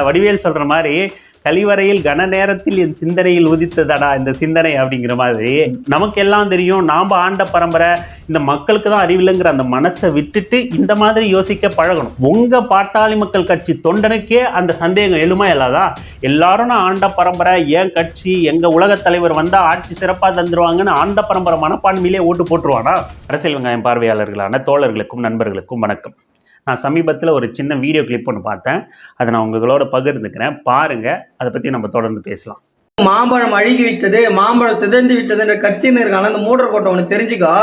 வடிவேல் சொல்ற மாதிரி கழிவறையில் கன நேரத்தில் என் சிந்தனையில் உதித்ததடா இந்த சிந்தனை அப்படிங்கிற மாதிரி நமக்கு எல்லாம் தெரியும். நாம் ஆண்ட பரம்பரை இந்த மக்களுக்கு தான் அறிவில்லைங்கிற அந்த மனசை விட்டுட்டு இந்த மாதிரி யோசிக்க பழகணும். உங்கள் பாட்டாளி மக்கள் கட்சி தொண்டனுக்கே அந்த சந்தேகம் எழுமா இல்லாதா? எல்லாரும் நான் ஆண்ட பரம்பரை என் கட்சி எங்கள் உலகத் தலைவர் வந்தால் ஆட்சி சிறப்பாக தந்துருவாங்கன்னு ஆண்ட பரம்பரை மனப்பான்மையிலே ஓட்டு போட்டுருவானா? அரசியல் வெங்காயம் பார்வையாளர்களான தோழர்களுக்கும் நண்பர்களுக்கும் வணக்கம். நான் சமீபத்தில் ஒரு சின்ன வீடியோ கிளிப் ஒன்று பார்த்தேன். அதை நான் உங்களோட பகிர்ந்துக்கிறேன். பாருங்கள் அதை பற்றி நம்ம தொடர்ந்து பேசலாம். மாம்பழம் அழுகி விட்டது மாம்பழம் சிதைந்து விட்டதுன்ற கத்தின்னு இருக்கான அந்த மூடர் கோட்டை ஒன்று தெரிஞ்சுக்கோ.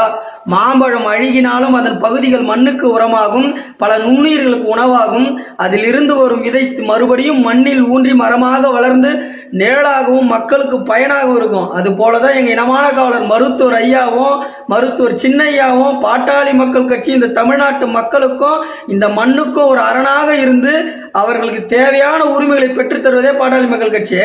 மாம்பழம் அழுகினாலும் அதன் பகுதிகள் மண்ணுக்கு உரமாகும் பல நுண்ணுயிர்களுக்கு உணவாகும். அதில் இருந்து வரும் விதை மறுபடியும் மண்ணில் ஊன்றி மரமாக வளர்ந்து நிழலாகவும் மக்களுக்கு பயனாகவும் இருக்கும். அது போலதான் எங்க இனமான காவலர் மருத்துவர் ஐயாவும் மருத்துவர் சின்னையாவும் பாட்டாளி மக்கள் கட்சி இந்த தமிழ்நாட்டு மக்களுக்கும் இந்த மண்ணுக்கும் ஒரு அரணாக இருந்து அவர்களுக்கு தேவையான உரிமைகளை பெற்றுத் தருவதே பாட்டாளி மக்கள் கட்சி.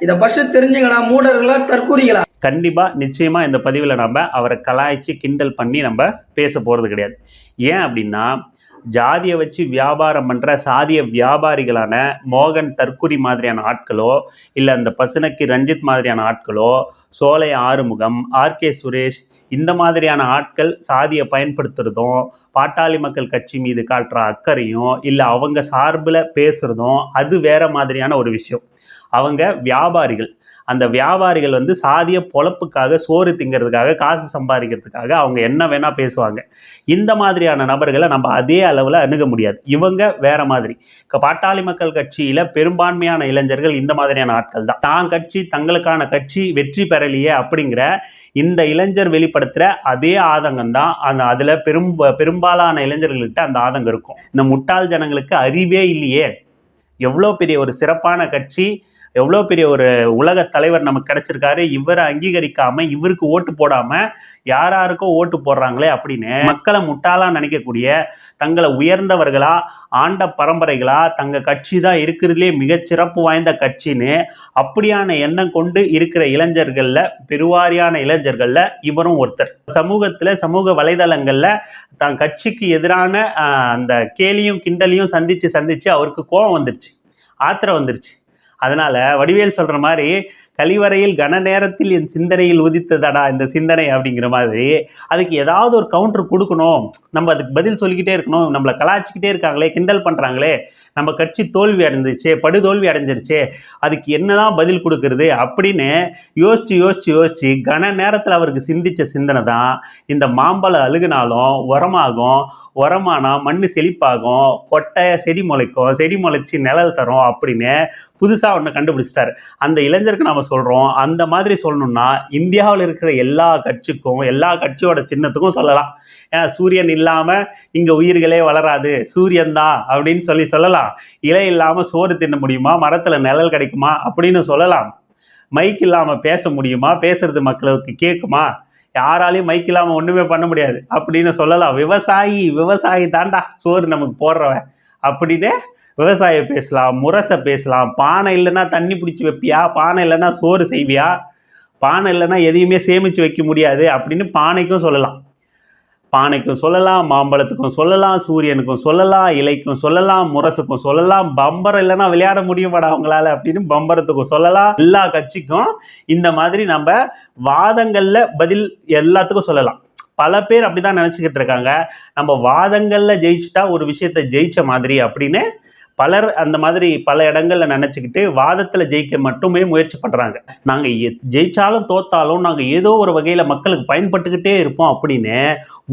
இதை ஃபர்ஸ்ட் தெரிஞ்சுங்களா மூடர்களா தற்கூறிகளா கண்டிப்பாக நிச்சயமாக இந்த பதிவில் நம்ம அவரை கலாய்ச்சி கிண்டல் பண்ணி நம்ம பேச போகிறது கிடையாது. ஏன் அப்படின்னா ஜாதியை வச்சு வியாபாரம் பண்ணுற சாதிய வியாபாரிகளான மோகன் தற்குறி மாதிரியான ஆட்களோ இல்லை அந்த பசுனக்கி ரஞ்சித் மாதிரியான ஆட்களோ சோலை ஆறுமுகம் ஆர்கே சுரேஷ் இந்த மாதிரியான ஆட்கள் சாதியை பயன்படுத்துறதும் பாட்டாளி மக்கள் கட்சி மீது காட்டுற அக்கறையும் இல்லை அவங்க சார்பில் பேசுகிறதும் அது வேற மாதிரியான ஒரு விஷயம். அவங்க வியாபாரிகள். அந்த வியாபாரிகள் வந்து சாதிய பொழப்புக்காக சோறு திங்கிறதுக்காக காசு சம்பாதிக்கிறதுக்காக அவங்க என்ன வேணால் பேசுவாங்க. இந்த மாதிரியான நபர்களை நம்ம அதே அளவில் அணுக முடியாது. இவங்க வேற மாதிரி. இப்போ பாட்டாளி மக்கள் கட்சியில் பெரும்பான்மையான இளைஞர்கள் இந்த மாதிரியான ஆட்கள் தான். தான் கட்சி தங்களுக்கான கட்சி வெற்றி பெறலையே அப்படிங்கிற இந்த இளைஞர் வெளிப்படுத்துகிற அதே ஆதங்கம் தான் அந்த அதில் பெரும் பெரும்பாலான இளைஞர்கள்கிட்ட அந்த ஆதங்கம் இருக்கும். இந்த முட்டாள் ஜனங்களுக்கு அறிவே இல்லையே. எவ்வளோ பெரிய ஒரு சிறப்பான கட்சி எவ்வளோ பெரிய ஒரு உலக தலைவர் நமக்கு கிடைச்சிருக்காரு. இவரை அங்கீகரிக்காம இவருக்கு ஓட்டு போடாம யார் யாருக்கோ ஓட்டு போடுறாங்களே அப்படின்னு மக்களை முட்டாளாக நினைக்கக்கூடிய தங்களை உயர்ந்தவர்களா ஆண்ட பரம்பரைகளா தங்க கட்சி தான் இருக்கிறதுலே மிகச்சிறப்பு வாய்ந்த கட்சின்னு அப்படியான எண்ணம் கொண்டு இருக்கிற இளைஞர்களில் பெருவாரியான இளைஞர்களில் இவரும் ஒருத்தர். சமூகத்தில் சமூக வலைதளங்களில் தன் கட்சிக்கு எதிரான அந்த கேலியும் கிண்டலையும் சந்திச்சு சந்திச்சு அவருக்கு கோபம் வந்துருச்சு. ஆத்திரம் வந்துருச்சு. அதனால் வடிவேல் சொல்கிற மாதிரி கழிவறையில் கன நேரத்தில் என் சிந்தனையில் உதித்ததடா இந்த சிந்தனை அப்படிங்கிற மாதிரி அதுக்கு ஏதாவது ஒரு கவுண்டர் கொடுக்கணும். நம்ம அதுக்கு பதில் சொல்லிக்கிட்டே இருக்கணும். நம்மளை கலாய்ச்சிக்கிட்டே இருக்காங்களே கிண்டல் பண்ணுறாங்களே நம்ம கட்சி தோல்வி அடைஞ்சிருச்சே படுதோல்வி அடைஞ்சிருச்சே அதுக்கு என்னதான் பதில் கொடுக்கறது அப்படின்னு யோசித்து யோசிச்சு யோசித்து கன நேரத்தில் அவருக்கு சிந்திச்ச சிந்தனை தான். இந்த மாம்பழம் அழுகுனாலும் உரமாகும். உரமானா மண் செழிப்பாகும். கொட்டை செடி முளைக்கும். செடி முளைச்சி நிழல் தரும் அப்படின்னு புதுசாக ஒன்று கண்டுபிடிச்சிட்டாரு. அந்த இளைஞருக்கு நம்ம சொல்கிறோம் அந்த மாதிரி சொல்லணும்னா இந்தியாவில் இருக்கிற எல்லா கட்சிக்கும் எல்லா கட்சியோட சின்னத்துக்கும் சொல்லலாம். ஏன்னா சூரியன் இல்லாமல் இங்கே உயிர்களே வளராது. சூரியன் தான் அப்படின்னு சொல்லி சொல்லலாம். இலை இல்லாமல் சோறு தின்ன முடியுமா? மரத்தில் நிழல் கிடைக்குமா? அப்படின்னு சொல்லலாம். மைக் இல்லாமல் பேச முடியுமா? பேசுறது மக்களுக்கு கேட்குமா? யாராலையும் மைக் இல்லாமல் ஒன்றுமே பண்ண முடியாது. அப்படின்னு சொல்லலாம். விவசாயி விவசாயி தாண்டா சோறு நமக்கு போடுறவன். அப்படின்னு விவசாயம் பேசலாம் முரசை பேசலாம். பானை இல்லைன்னா தண்ணி பிடிச்சி வைப்பியா? பானை இல்லைன்னா சோறு செய்வியா? பானை இல்லைன்னா எதையுமே சேமித்து வைக்க முடியாது அப்படின்னு பானைக்கும் சொல்லலாம். பானைக்கும் சொல்லலாம் மாம்பழத்துக்கும் சொல்லலாம் சூரியனுக்கும் சொல்லலாம் இலைக்கும் சொல்லலாம் முரசுக்கும் சொல்லலாம் பம்பரம் இல்லைன்னா விளையாட முடியுமாடா அவங்களால அப்படின்னு பம்பரத்துக்கும் சொல்லலாம். எல்லா கட்சிக்கும் இந்த மாதிரி நம்ம வாதங்களில் பதில் எல்லாத்துக்கும் சொல்லலாம். பல பேர் அப்படிதான் நினச்சிக்கிட்டு இருக்காங்க. நம்ம வாதங்களில் ஜெயிச்சுட்டா ஒரு விஷயத்தை ஜெயிச்ச மாதிரி அப்படின்னு பலர் அந்த மாதிரி பல இடங்களில் நினச்சிக்கிட்டு வாதத்தில் ஜெயிக்க மட்டுமே முயற்சி பண்ணுறாங்க நாங்கள் ஜெயித்தாலும் தோத்தாலும் நாங்கள் ஏதோ ஒரு வகையில் மக்களுக்கு பயன்பட்டுக்கிட்டே இருப்போம் அப்படின்னு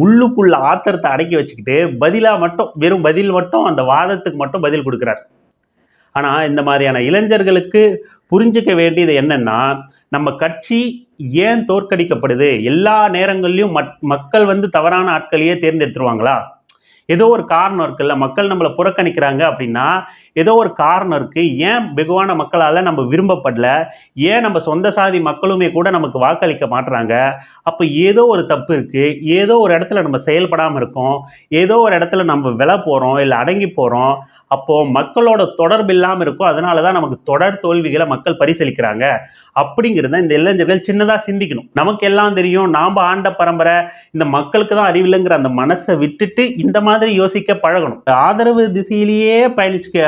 உள்ளுக்குள்ள ஆத்திரத்தை அடக்கி வச்சுக்கிட்டு பதிலாக மட்டும் வெறும் பதில் மட்டும் அந்த வாதத்துக்கு மட்டும் பதில் கொடுக்குறாரு. ஆனால் இந்த மாதிரியான இளைஞர்களுக்கு புரிஞ்சுக்க வேண்டியது என்னென்னா நம்ம கட்சி ஏன் தோற்கடிக்கப்படுது? எல்லா நேரங்கள்லையும் மக் மக்கள் வந்து தவறான ஆட்களையே தேர்ந்தெடுத்துருவாங்களா? ஏதோ ஒரு காரணம் இருக்குல்ல மக்கள் நம்மளை புறக்கணிக்கிறாங்க அப்படின்னா ஏதோ ஒரு காரணம் இருக்குது ஏன் வெகுவான மக்களால் நம்ம விரும்பப்படல? ஏன் நம்ம சொந்த சாதி மக்களுமே கூட நமக்கு வாக்களிக்க மாட்டுறாங்க அப்போ ஏதோ ஒரு தப்பு இருக்குது ஏதோ ஒரு இடத்துல நம்ம செயல்படாமல் இருக்கோம். ஏதோ ஒரு இடத்துல நம்ம விலை போகிறோம் இல்லை அடங்கி போகிறோம் அப்போது மக்களோட தொடர்பு இல்லாமல் இருக்கும் அதனால தான் நமக்கு தொடர் தோல்விகளை மக்கள் பரிசீலிக்கிறாங்க. அப்படிங்கிறத இந்த இளைஞர்கள் சின்னதாக சிந்திக்கணும். நமக்கு எல்லாம் தெரியும். நாம் ஆண்ட பரம்பரை இந்த மக்களுக்கு தான் அறிவில்லைங்கிற அந்த மனசை விட்டுட்டு இந்த மாதிரி மாதிரி யோசிக்க பழகணும். ஆதரவு திசையிலேயே பயணிச்சுக்க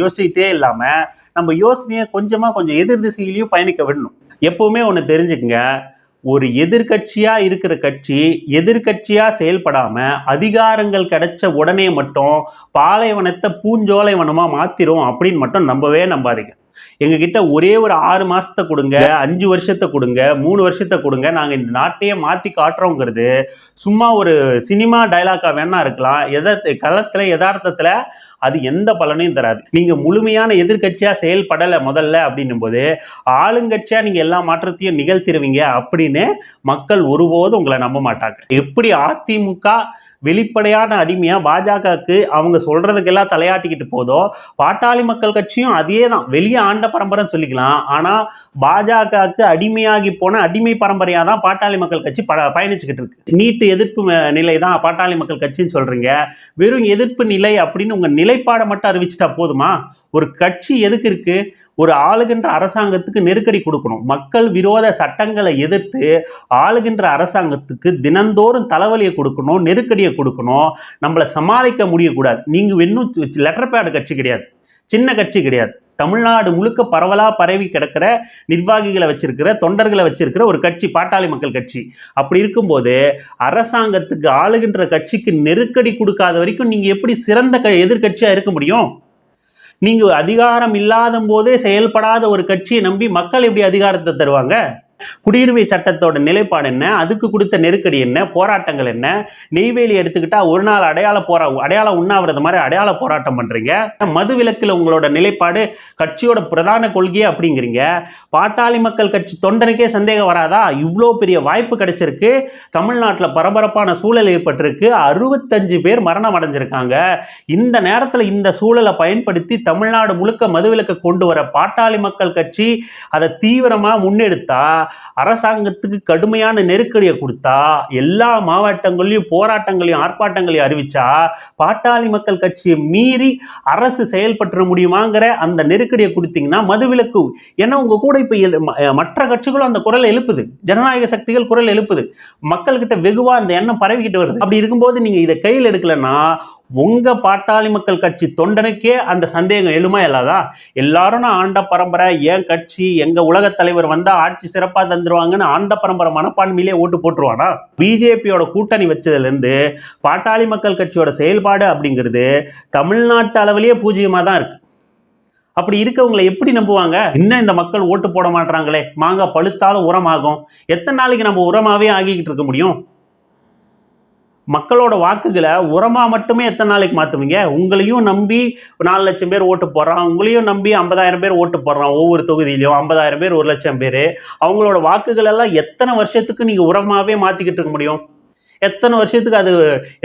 யோசிச்சுட்டே இல்லாம நம்ம யோசனையை கொஞ்சமா கொஞ்சம் எதிர் திசையிலையும் பயணிக்க விடணும். எப்பவுமே ஒன்று தெரிஞ்சுக்கங்க. ஒரு எதிர்கட்சியாக இருக்கிற கட்சி எதிர்கட்சியாக செயல்படாமல் அதிகாரங்கள் கிடைச்ச உடனே மட்டும் பாலைவனத்தை பூஞ்சோலைவனமாக மாற்றிடும் அப்படின்னு மட்டும் நம்பவே நம்பாதீங்க. எங்ககிட்ட ஒரே ஒரு ஆறு மாசத்தை கொடுங்க அஞ்சு வருஷத்தை கொடுங்க மூணு வருஷத்தை கொடுங்க. நாங்க இந்த நாட்டையே மாத்தி காட்டுறோங்கிறது சும்மா ஒரு சினிமா டைலாக்கா வேணா இருக்கலாம். எத களத்துல யதார்த்தத்துல அது எந்த பலனையும் தராது. நீங்க முழுமையான எதிர்க்கட்சியா செயல்படலை முதல்ல அப்படின்னும் போது ஆளுங்கட்சியா நீங்க எல்லா மாற்றத்தையும் நிகழ்த்திடுவீங்க அப்படின்னு மக்கள் ஒருபோதும் உங்களை நம்ப மாட்டாங்க. எப்படி அதிமுக வெளிப்படையான அடிமையாக பாஜகவுக்கு அவங்க சொல்கிறதுக்கெல்லாம் தலையாட்டிக்கிட்டு போதோ பாட்டாளி மக்கள் கட்சியும் அதே தான் வெளியே ஆண்ட பரம்பரைன்னு சொல்லிக்கலாம். ஆனால் பாஜகவுக்கு அடிமையாகி போன அடிமை பரம்பரையாக தான் பாட்டாளி மக்கள் கட்சி ப பயணிச்சுக்கிட்டு இருக்கு. நீட்டு எதிர்ப்பு நிலை தான் பாட்டாளி மக்கள் கட்சின்னு சொல்கிறீங்க வெறும் எதிர்ப்பு நிலை அப்படின்னு உங்கள் நிலை நிலைப்பாடை மட்டும் அறிவிச்சிட்டா போதுமா? ஒரு கட்சி எதுக்கு இருக்கு? ஒரு ஆளுகின்ற அரசாங்கத்துக்கு நெருக்கடி கொடுக்கணும். மக்கள் விரோத சட்டங்களை எதிர்த்து ஆளுகின்ற அரசாங்கத்துக்கு தினந்தோறும் தலைவலியை கொடுக்கணும் நெருக்கடியை கொடுக்கணும். நம்மளை சமாளிக்க முடியக்கூடாது. நீங்க இன்னும் லெட்டர் பேடு கட்சி கிடையாது. சின்ன கட்சி கிடையாது. தமிழ்நாடு முழுக்க பரவலாக பரவி கிடக்கிற நிர்வாகிகளை வச்சிருக்கிற தொண்டர்களை வச்சிருக்கிற ஒரு கட்சி பாட்டாளி மக்கள் கட்சி. அப்படி இருக்கும்போது அரசாங்கத்துக்கு ஆளுகின்ற கட்சிக்கு நெருக்கடி கொடுக்காத வரைக்கும் நீங்கள் எப்படி சிறந்த க- எதிர்கட்சியாக இருக்க முடியும்? நீங்கள் அதிகாரம் இல்லாத போதே செயல்படாத ஒரு கட்சியை நம்பி மக்கள் எப்படி அதிகாரத்தை தருவாங்க? குடியுரிமை சட்டத்தோட நிலைப்பாடு என்ன? அதுக்கு கொடுத்த நெருக்கடி என்ன? போராட்டங்கள் என்ன? நெய்வேலி எடுத்துக்கிட்டா ஒரு நாள் அடையாள போரா அடையாள உண்ணாவிரத மாதிரி அடையாள போராட்டம் பண்றீங்க. மது விலக்கில் உங்களோட நிலைப்பாடு கட்சியோட பிரதான கொள்கையே அப்படிங்கிறீங்க. பாட்டாளி மக்கள் கட்சி தொண்டனுக்கே சந்தேகம் வராதா? இவ்வளோ பெரிய வாய்ப்பு கிடைச்சிருக்கு. தமிழ்நாட்டில் பரபரப்பான சூழல் ஏற்பட்டிருக்கு. அறுபத்தஞ்சு பேர் மரணம் அடைஞ்சிருக்காங்க. இந்த நேரத்தில் இந்த சூழலை பயன்படுத்தி தமிழ்நாடு முழுக்க மதுவிலக்கை கொண்டு வர பாட்டாளி மக்கள் கட்சி அதை தீவிரமாக முன்னெடுத்தா அரசாங்கத்துக்கு கடுமையான நெருக்கடியை கொடுத்தா எல்லா மாவட்டங்களையும் போராட்டங்களையும் ஆர்ப்பாட்டங்களையும் அறிவிச்சா பாட்டாளி மக்கள் கட்சியை மீறி அரசு செயல்பற்ற முடியுமாங்கிற அந்த நெருக்கடியை கொடுத்தீங்கன்னா மதுவிலக்கு. ஏன்னா உங்க கூட இப்போ மற்ற கட்சிகளும் அந்த குரல் எழுப்புது. ஜனநாயக சக்திகள் குரல் எழுப்புது. மக்கள்கிட்ட வெகுவா அந்த எண்ணம் பரவிக்கிட்டு வருது. அப்படி இருக்கும்போது நீங்க இதை கையில் எடுக்கலன்னா உங்கள் பாட்டாளி மக்கள் கட்சி தொண்டனுக்கே அந்த சந்தேகம் எழுமா இல்லாதா? எல்லாரும் நான் ஆண்ட பரம்பரை என் கட்சி எங்கள் உலக தலைவர் வந்தால் ஆட்சி சிறப்பாக தந்துருவாங்கன்னு ஆண்ட பரம்பரை மனப்பான்மையிலே ஓட்டு போட்டுருவானா? பிஜேபியோட கூட்டணி வச்சதுலேருந்து பாட்டாளி மக்கள் கட்சியோட செயல்பாடு அப்படிங்கிறது தமிழ்நாட்டு அளவிலேயே பூஜ்ஜியமாக தான் இருக்குது அப்படி இருக்கவங்களை எப்படி நம்புவாங்க? இன்னும் இந்த மக்கள் ஓட்டு போட மாட்டாங்களே மாங்காய் பழுத்தாலும் உரமாகும். எத்தனை நாளைக்கு நம்ம உரமாகவே ஆகிக்கிட்டு இருக்க முடியும்? மக்களோட வாக்குகளை உரமாக மட்டுமே எத்தனை நாளைக்கு மாற்றுவீங்க உங்களையும் நம்பி நாலு லட்சம் பேர் ஓட்டு போடுறான் உங்களையும் நம்பி ஐம்பதாயிரம் பேர் ஓட்டு போடுறான் ஒவ்வொரு தொகுதியிலையும் ஐம்பதாயிரம் பேர் ஒரு லட்சம் பேர். அவங்களோட வாக்குகள் எல்லாம் எத்தனை வருஷத்துக்கு நீங்கள் உரமாகவே மாற்றிக்கிட்டு இருக்க முடியும்? எத்தனை வருஷத்துக்கு அது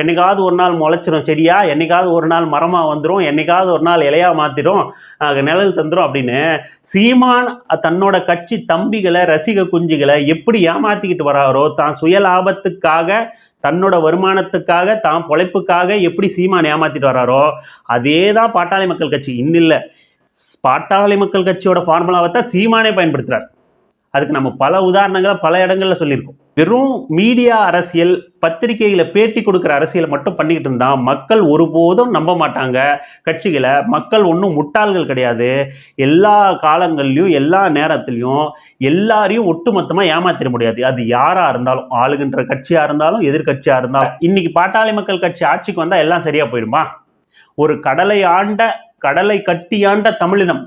என்னைக்காவது ஒரு நாள் முளைச்சிரும் செடியா? என்னைக்காவது ஒரு நாள் மரமாக வந்துடும் என்னைக்காவது ஒரு நாள் இலையாக மாற்றிடும் நிழல் தந்துடும் அப்படின்னு சீமான் தன்னோட கட்சி தம்பிகளை ரசிக குஞ்சுகளை எப்படி ஏமாற்றிக்கிட்டு வராரோ தான் சுய லாபத்துக்காக தன்னோட வருமானத்துக்காக தான் பொழைப்புக்காக எப்படி சீமான் ஏமாத்திட்டு வராரோ அதே தான் பாட்டாளி மக்கள் கட்சி. இன்னும் இல்லை. பாட்டாளி மக்கள் கட்சியோட ஃபார்முலாவை தான் சீமானே பயன்படுத்துகிறார் அதுக்கு நம்ம பல உதாரணங்களை பல இடங்களில் சொல்லியிருக்கோம். வெறும் மீடியா அரசியல் பத்திரிகையில் பேட்டி கொடுக்குற அரசியலை மட்டும் பண்ணிக்கிட்டு இருந்தால் மக்கள் ஒருபோதும் நம்ப மாட்டாங்க. கட்சிகளை மக்கள் ஒன்றும் முட்டாள்கள் கிடையாது. எல்லா காலங்கள்லையும் எல்லா நேரத்துலையும் எல்லாரையும் ஒட்டுமொத்தமாக ஏமாத்திட முடியாது. அது யாராக இருந்தாலும் ஆளுகின்ற கட்சியாக இருந்தாலும் எதிர்கட்சியாக இருந்தாலும். இன்னைக்கு பாட்டாளி மக்கள் கட்சி ஆட்சிக்கு வந்தால் எல்லாம் சரியாக போயிடுமா? ஒரு கடலை ஆண்ட கடலை கட்டியாண்ட தமிழினம்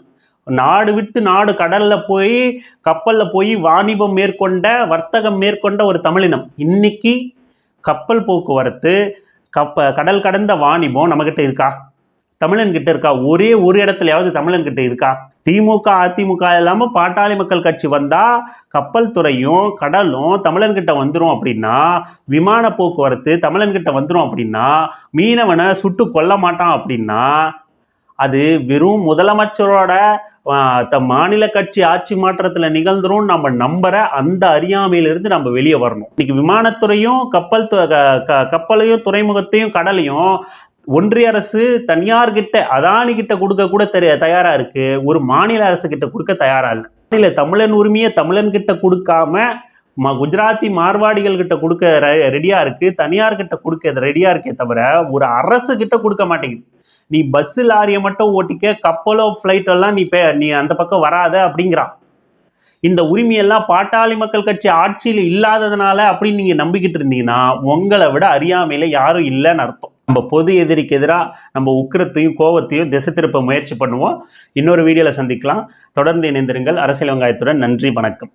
நாடு விட்டு நாடு கடலில் போய் கப்பலில் போய் வாணிபம் மேற்கொண்ட வர்த்தகம் மேற்கொண்ட ஒரு தமிழினம். இன்னைக்கு கப்பல் போக்குவரத்து கப்ப கடல் கடந்த வாணிபம் நம்மக்கிட்ட இருக்கா? தமிழன் கிட்ட இருக்கா? ஒரே ஒரு இடத்துலயாவது தமிழன் கிட்ட இருக்கா? திமுக அதிமுக இல்லாமல் பாட்டாளி மக்கள் கட்சி வந்தா கப்பல் துறையும் கடலும் தமிழன் கிட்ட வந்துடும் அப்படின்னா விமான போக்குவரத்து தமிழன் கிட்ட அப்படின்னா மீனவனை சுட்டு கொல்ல மாட்டான் அப்படின்னா அது வெறும் முதலமைச்சரோட த மாநில கட்சி ஆட்சி மாற்றத்தில் நிகழ்ந்துரும் நம்ம நம்புற அந்த அறியாமையிலிருந்து நம்ம வெளியே வரணும். இன்னைக்கு விமானத்துறையும் கப்பல் து- க- க- கப்பலையும் துறைமுகத்தையும் கடலையும் ஒன்றிய அரசு தனியார் கிட்ட அதானி கிட்ட கொடுக்க கூட தெரிய தயாரா இருக்கு. ஒரு மாநில அரசு கிட்ட கொடுக்க தயாரா இல்லை. மாநில தமிழன் உரிமையை தமிழன் கிட்ட கொடுக்காம ம குஜராத்தி மார்வாடிகள் கிட்ட கொடுக்க ரெ- ரெடியா இருக்கு. தனியார் கிட்ட கொடுக்க ரெடியா இருக்கே தவிர ஒரு அரசு கிட்ட கொடுக்க மாட்டேங்குது. நீ பஸ் லாரியை மட்டும் ஓட்டிக்க கப்பலோ ஃப்ளைட்டெல்லாம் நீ பே நீ அந்த பக்கம் வராத அப்படிங்கிறான். இந்த உரிமையெல்லாம் பாட்டாளி மக்கள் கட்சி ஆட்சியில் இல்லாததுனால அப்படின்னு நீங்கள் நம்பிக்கிட்டு இருந்தீங்கன்னா உங்களை விட அறியாமையில் யாரும் இல்லைன்னு அர்த்தம். நம்ம பொது எதிரிக்கு எதிராக நம்ம உக்கிரத்தையும் கோவத்தையும் திசை திருப்ப முயற்சி பண்ணுவோம். இன்னொரு வீடியோவில் சந்திக்கலாம். தொடர்ந்து இணைந்திருங்கள். அரசியல் வெங்காயத்துடன் நன்றி வணக்கம்.